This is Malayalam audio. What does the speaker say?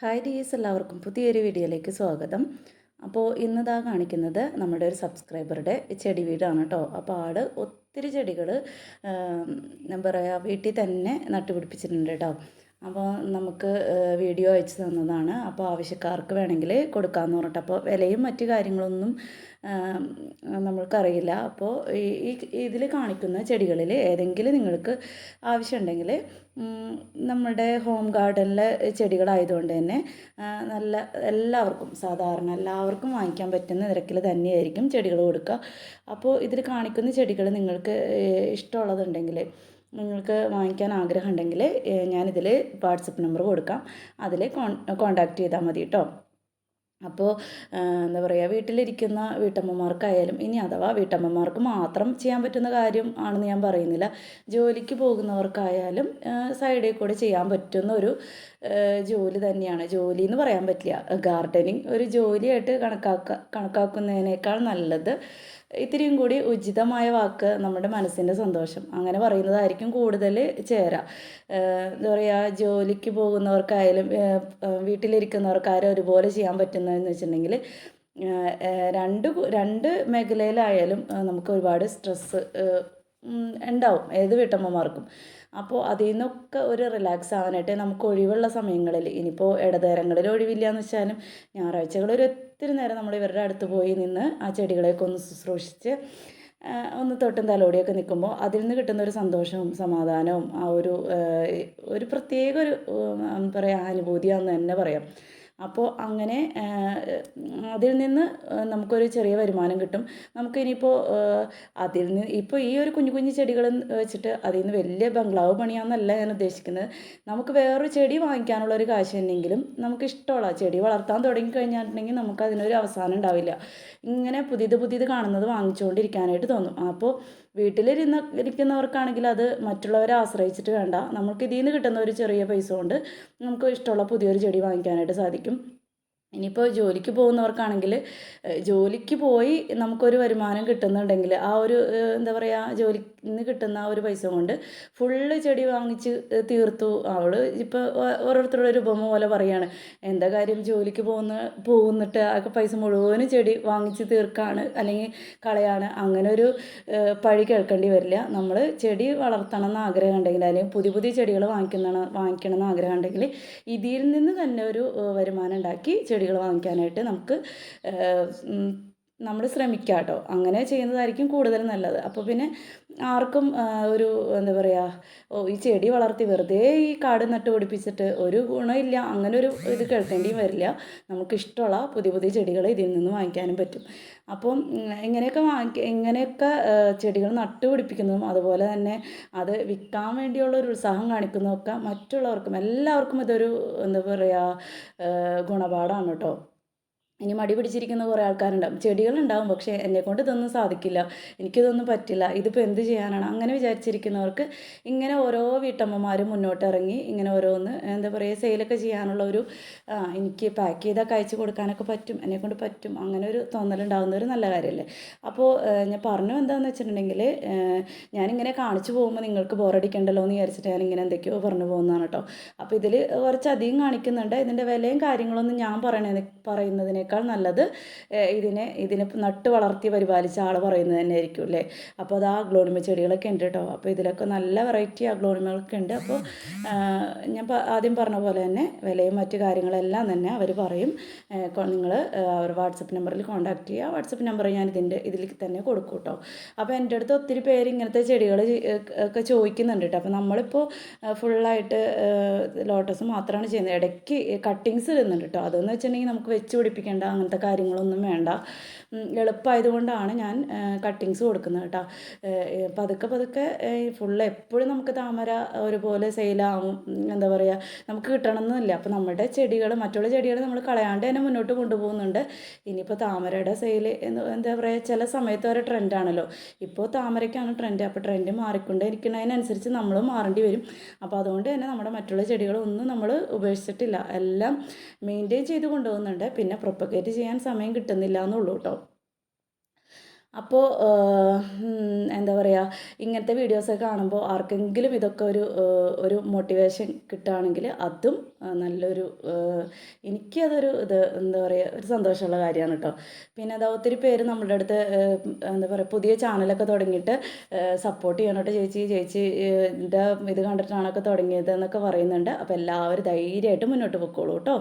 ഹായ് ഡിയേഴ്സ് എല്ലാവർക്കും പുതിയൊരു വീഡിയോയിലേക്ക് സ്വാഗതം. അപ്പോൾ ഇന്നതാ കാണിക്കുന്നത് നമ്മുടെ ഒരു സബ്സ്ക്രൈബറുടെ ചെടി വീടാണ് കേട്ടോ അപ്പോൾ ആട് ഒത്തിരി ചെടികൾ എന്താ പറയുക വീട്ടിൽ തന്നെ നട്ടുപിടിപ്പിച്ചിട്ടുണ്ട് കേട്ടോ അപ്പോൾ നമുക്ക് വീഡിയോ അയച്ചു തന്നതാണ്. അപ്പോൾ ആവശ്യക്കാർക്ക് വേണമെങ്കിൽ കൊടുക്കാമെന്ന് പറഞ്ഞിട്ട്. അപ്പോൾ വിലയും മറ്റു കാര്യങ്ങളൊന്നും നമ്മൾക്കറിയില്ല. അപ്പോൾ ഈ ഇതിൽ കാണിക്കുന്ന ചെടികളിൽ ഏതെങ്കിലും നിങ്ങൾക്ക് ആവശ്യമുണ്ടെങ്കിൽ നമ്മുടെ ഹോം ഗാർഡനിലെ ചെടികളായതുകൊണ്ട് തന്നെ നല്ല എല്ലാവർക്കും സാധാരണ എല്ലാവർക്കും വാങ്ങിക്കാൻ പറ്റുന്ന നിരക്കിൽ തന്നെയായിരിക്കും ചെടികൾ കൊടുക്കുക. അപ്പോൾ ഇതിൽ കാണിക്കുന്ന ചെടികൾ നിങ്ങൾക്ക് ഇഷ്ടമുള്ളതുണ്ടെങ്കിൽ നിങ്ങൾക്ക് വാങ്ങിക്കാൻ ആഗ്രഹം ഉണ്ടെങ്കിൽ ഞാനിതിൽ വാട്സപ്പ് നമ്പർ കൊടുക്കാം. അതിൽ കോൺ കോൺടാക്റ്റ് ചെയ്താൽ മതി കേട്ടോ അപ്പോൾ എന്താ പറയുക വീട്ടിലിരിക്കുന്ന വീട്ടമ്മമാർക്കായാലും ഇനി അഥവാ വീട്ടമ്മമാർക്ക് മാത്രം ചെയ്യാൻ പറ്റുന്ന കാര്യം ആണെന്ന് ഞാൻ പറയുന്നില്ല. ജോലിക്ക് പോകുന്നവർക്കായാലും സൈഡിൽ കൂടെ ചെയ്യാൻ പറ്റുന്ന ഒരു ജോലി തന്നെയാണ്. ജോലി എന്ന് പറയാൻ പറ്റില്ല. ഗാർഡനിങ് ഒരു ജോലിയായിട്ട് കണക്കാക്ക കണക്കാക്കുന്നതിനേക്കാൾ നല്ലത് ഇത്തിരിയും കൂടി ഉചിതമായ വാക്ക് നമ്മുടെ മനസ്സിന്റെ സന്തോഷം. അങ്ങനെ പറയുന്നതായിരിക്കും കൂടുതൽ ചേരാ. എന്താ പറയുക ജോലിക്ക് പോകുന്നവർക്കായാലും വീട്ടിലിരിക്കുന്നവർക്കായാലും ഒരുപോലെ ചെയ്യാൻ പറ്റുന്നതെന്ന് വെച്ചിട്ടുണ്ടെങ്കിൽ രണ്ട് രണ്ട് മേഖലയിലായാലും നമുക്ക് ഒരുപാട് സ്ട്രെസ്സ് ഉണ്ടാവും. ഏത് വീട്ടമ്മമാർക്കും. അപ്പോൾ അതിൽ നിന്നൊക്കെ ഒരു റിലാക്സ് ആവാനായിട്ട് നമുക്ക് ഒഴിവുള്ള സമയങ്ങളിൽ ഇനിയിപ്പോൾ ഇടതരങ്ങളിൽ ഒഴിവില്ല എന്ന് വെച്ചാലും ഞായറാഴ്ചകളിൽ ഒരു ഒത്തിരി നേരം നമ്മൾ ഇവരുടെ അടുത്ത് പോയി നിന്ന് ആ ചെടികളെയൊക്കെ ഒന്ന് ശുശ്രൂഷിച്ച് ഒന്ന് തൊട്ടും തലോടിയൊക്കെ നിൽക്കുമ്പോൾ അതിൽ നിന്ന് കിട്ടുന്ന ഒരു സന്തോഷവും സമാധാനവും ആ ഒരു ഒരു പ്രത്യേക ഒരു എന്താ പറയുക അനുഭൂതിയാണെന്ന് തന്നെ പറയാം. അപ്പോൾ അങ്ങനെ അതിൽ നിന്ന് നമുക്കൊരു ചെറിയ വരുമാനം കിട്ടും. നമുക്ക് ഇനിയിപ്പോൾ അതിൽ നിന്ന് ഇപ്പോൾ ഈ ഒരു കുഞ്ഞു കുഞ്ഞു ചെടികൾ വെച്ചിട്ട് അതിൽ നിന്ന് വലിയ ബംഗ്ലാവ് പണിയാന്നല്ല ഞാൻ ഉദ്ദേശിക്കുന്നത്. നമുക്ക് വേറൊരു ചെടി വാങ്ങിക്കാനുള്ള ഒരു കാശ് ഉണ്ടെങ്കിലും നമുക്ക് ഇഷ്ടമുള്ള ചെടി വളർത്താൻ തുടങ്ങി കഴിഞ്ഞിട്ടുണ്ടെങ്കിൽ നമുക്ക് അതിനൊരു അവസാനം ഉണ്ടാവില്ല. ഇങ്ങനെ പുതിയത് പുതിയത് കാണുന്നത് വാങ്ങിച്ചുകൊണ്ടിരിക്കാനായിട്ട് തോന്നും. അപ്പോൾ വീട്ടിലിരുന്ന് ഇരിക്കുന്നവർക്കാണെങ്കിൽ അത് മറ്റുള്ളവരെ ആശ്രയിച്ചിട്ട് വേണ്ട. നമുക്ക് ഇതിൽ നിന്ന് കിട്ടുന്ന ഒരു ചെറിയ പൈസ കൊണ്ട് നമുക്ക് ഇഷ്ടമുള്ള പുതിയൊരു ചെടി വാങ്ങിക്കാനായിട്ട് സാധിക്കും. ഇനിയിപ്പോൾ ജോലിക്ക് പോകുന്നവർക്കാണെങ്കിൽ ജോലിക്ക് പോയി നമുക്കൊരു വരുമാനം കിട്ടുന്നുണ്ടെങ്കിൽ ആ ഒരു എന്താ പറയുക ജോലിയിൽ നിന്ന് കിട്ടുന്ന ആ ഒരു പൈസ കൊണ്ട് ഫുള്ള് ചെടി വാങ്ങിച്ച് തീർത്തു. അവൾ ഇപ്പോൾ ഓരോരുത്തരുടെ ഒരു ഉപമ പോലെ പറയാണ് എന്താ കാര്യം ജോലിക്ക് പോകുന്ന പോകുന്നിട്ട് ആ പൈസ മുഴുവനും ചെടി വാങ്ങിച്ച് തീർക്കാണ് അല്ലെങ്കിൽ കളയാണ്. അങ്ങനെ ഒരു പഴി കേൾക്കേണ്ടി വരില്ല. നമ്മൾ ചെടി വളർത്തണം എന്ന് ആഗ്രഹം ഉണ്ടെങ്കിൽ അല്ലെങ്കിൽ പുതിയ പുതിയ ചെടികൾ വാങ്ങിക്കുന്ന വാങ്ങിക്കണം എന്ന് ആഗ്രഹം ഉണ്ടെങ്കിൽ ഇതിൽ നിന്ന് തന്നെ ഒരു വരുമാനം ഉണ്ടാക്കി ചെടികൾ വാങ്ങിക്കാനായിട്ട് നമുക്ക് നമ്മൾ ശ്രമിക്കുക കേട്ടോ അങ്ങനെ ചെയ്യുന്നതായിരിക്കും കൂടുതൽ നല്ലത്. അപ്പോൾ പിന്നെ ആർക്കും ഒരു എന്താ പറയുക ഈ ചെടി വളർത്തി വെറുതെ ഈ കാട് നട്ട് പിടിപ്പിച്ചിട്ട് ഒരു ഗുണമില്ല അങ്ങനെ ഒരു ഇത് കേൾക്കേണ്ടിയും വരില്ല. നമുക്ക് ഇഷ്ടമുള്ള പുതിയ പുതിയ ചെടികൾ ഇതിൽ നിന്ന് വാങ്ങിക്കാനും പറ്റും. അപ്പം ഇങ്ങനെയൊക്കെ വാങ്ങി ഇങ്ങനെയൊക്കെ ചെടികൾ നട്ടുപിടിപ്പിക്കുന്നതും അതുപോലെ തന്നെ അത് വിൽക്കാൻ വേണ്ടിയുള്ള ഒരു ഉത്സാഹം കാണിക്കുന്നതൊക്കെ മറ്റുള്ളവർക്കും എല്ലാവർക്കും ഇതൊരു എന്താ പറയുക ഗുണപാഠമാണ് കേട്ടോ. ഇനി മടി പിടിച്ചിരിക്കുന്ന കുറേ ആൾക്കാരുണ്ടാവും. ചെടികളുണ്ടാവും പക്ഷേ എന്നെക്കൊണ്ട് ഇതൊന്നും സാധിക്കില്ല. എനിക്കിതൊന്നും പറ്റില്ല. ഇതിപ്പോൾ എന്ത് ചെയ്യാനാണ്? അങ്ങനെ വിചാരിച്ചിരിക്കുന്നവർക്ക് ഇങ്ങനെ ഓരോ വീട്ടമ്മമാരും മുന്നോട്ടിറങ്ങി ഇങ്ങനെ ഓരോന്ന് എന്താ പറയുക സെയിലൊക്കെ ചെയ്യാനുള്ള ഒരു എനിക്ക് പാക്ക് ചെയ്തൊക്കെ അയച്ചു കൊടുക്കാനൊക്കെ പറ്റും എന്നെക്കൊണ്ട് പറ്റും. അങ്ങനെ ഒരു തോന്നലുണ്ടാകുന്ന ഒരു നല്ല കാര്യമല്ലേ? അപ്പോൾ ഞാൻ പറഞ്ഞു എന്താണെന്ന് വെച്ചിട്ടുണ്ടെങ്കിൽ ഞാനിങ്ങനെ കാണിച്ചു പോകുമ്പോൾ നിങ്ങൾക്ക് ബോറടിക്കണ്ടല്ലോ എന്ന് വിചാരിച്ചിട്ട് ഞാനിങ്ങനെ എന്തൊക്കെയോ പറഞ്ഞു പോകുന്നതാണ് കേട്ടോ. അപ്പോൾ ഇതിൽ കുറച്ചധികം കാണിക്കുന്നുണ്ട്. ഇതിന്റെ വിലയും കാര്യങ്ങളൊന്നും ഞാൻ പറയണ പറയുന്നതിനേക്കാൾ നല്ലത് ഇതിനെ ഇതിനെ നട്ട് വളർത്തി പരിപാലിച്ച ആൾ പറയുന്നത് തന്നെ ആയിരിക്കും അല്ലേ? അപ്പോൾ അത് ആ അഗ്ലോണിമ ചെടികളൊക്കെ ഉണ്ട് കേട്ടോ. അപ്പോൾ ഇതിലൊക്കെ നല്ല വെറൈറ്റി അഗ്ലോണിമകളൊക്കെ ഉണ്ട്. അപ്പോൾ ഞാൻ ആദ്യം പറഞ്ഞ പോലെ തന്നെ വിലയും മറ്റു കാര്യങ്ങളെല്ലാം തന്നെ അവർ പറയും. നിങ്ങൾ അവർ വാട്സപ്പ് നമ്പറിൽ കോൺടാക്ട് ചെയ്യുക. വാട്സപ്പ് നമ്പർ ഞാൻ ഇതിന്റെ ഇതിൽ തന്നെ കൊടുക്കും കേട്ടോ. അപ്പോൾ എന്റെ അടുത്ത് ഒത്തിരി പേര് ഇങ്ങനത്തെ ചെടികൾ ഒക്കെ ചോദിക്കുന്നുണ്ട് കേട്ടോ. അപ്പോൾ നമ്മളിപ്പോൾ ഫുള്ളായിട്ട് ലോട്ടസ് മാത്രമാണ് ചെയ്യുന്നത്. ഇടയ്ക്ക് കട്ടിങ്സ് ഇടുന്നുണ്ട് കേട്ടോ. അതെന്ന് വെച്ചിട്ടുണ്ടെങ്കിൽ നമുക്ക് വെച്ച് പിടിപ്പിക്കേണ്ട അങ്ങനത്തെ കാര്യങ്ങളൊന്നും വേണ്ട. എളുപ്പമായതുകൊണ്ടാണ് ഞാൻ കട്ടിങ്സ് കൊടുക്കുന്നത് കേട്ടോ. പതുക്കെ പതുക്കെ ഫുള്ള് എപ്പോഴും നമുക്ക് താമര ഒരുപോലെ സെയിലാവും എന്താ പറയുക നമുക്ക് കിട്ടണമെന്നില്ല അപ്പോൾ നമ്മുടെ ചെടികൾ മറ്റുള്ള ചെടികൾ നമ്മൾ കളയാണ്ട് തന്നെ മുന്നോട്ട് കൊണ്ടുപോകുന്നുണ്ട്. ഇനിയിപ്പോൾ താമരയുടെ സെയിൽ എന്താ പറയുക ചില സമയത്ത് ഒരു ട്രെൻഡാണല്ലോ ഇപ്പോൾ താമരയ്ക്കാണ് ട്രെൻഡ് അപ്പോൾ ട്രെൻഡ് മാറിക്കൊണ്ടിരിക്കുന്നതിനനുസരിച്ച് നമ്മൾ മാറേണ്ടി വരും. അപ്പോൾ അതുകൊണ്ട് തന്നെ നമ്മുടെ മറ്റുള്ള ചെടികളൊന്നും നമ്മൾ ഉപേക്ഷിച്ചിട്ടില്ല. എല്ലാം മെയിന്റെയിൻ ചെയ്ത് കൊണ്ടുപോകുന്നുണ്ട്. പിന്നെ പ്രൊപ്പഗേറ്റ് ചെയ്യാൻ സമയം കിട്ടുന്നില്ല എന്നുള്ളൂ കേട്ടോ അപ്പോൾ എന്താ പറയുക ഇങ്ങനത്തെ വീഡിയോസൊക്കെ കാണുമ്പോൾ ആർക്കെങ്കിലും ഇതൊക്കെ ഒരു ഒരു മോട്ടിവേഷൻ കിട്ടുകയാണെങ്കിൽ അതും നല്ലൊരു എനിക്കതൊരു ഇത് എന്താ പറയുക ഒരു സന്തോഷമുള്ള കാര്യമാണ് കേട്ടോ. പിന്നെ അതാ ഒത്തിരി പേര് നമ്മുടെ അടുത്ത് എന്താ പറയുക പുതിയ ചാനലൊക്കെ തുടങ്ങിയിട്ട് സപ്പോർട്ട് ചെയ്യണം ചേച്ചി ചേച്ചി ഏഹ്, ഇത് കണ്ടിട്ടാണൊക്കെ തുടങ്ങിയത് എന്നൊക്കെ പറയുന്നുണ്ട്. അപ്പോൾ എല്ലാവരും ധൈര്യമായിട്ട് മുന്നോട്ട് പൊക്കോളൂ കേട്ടോ.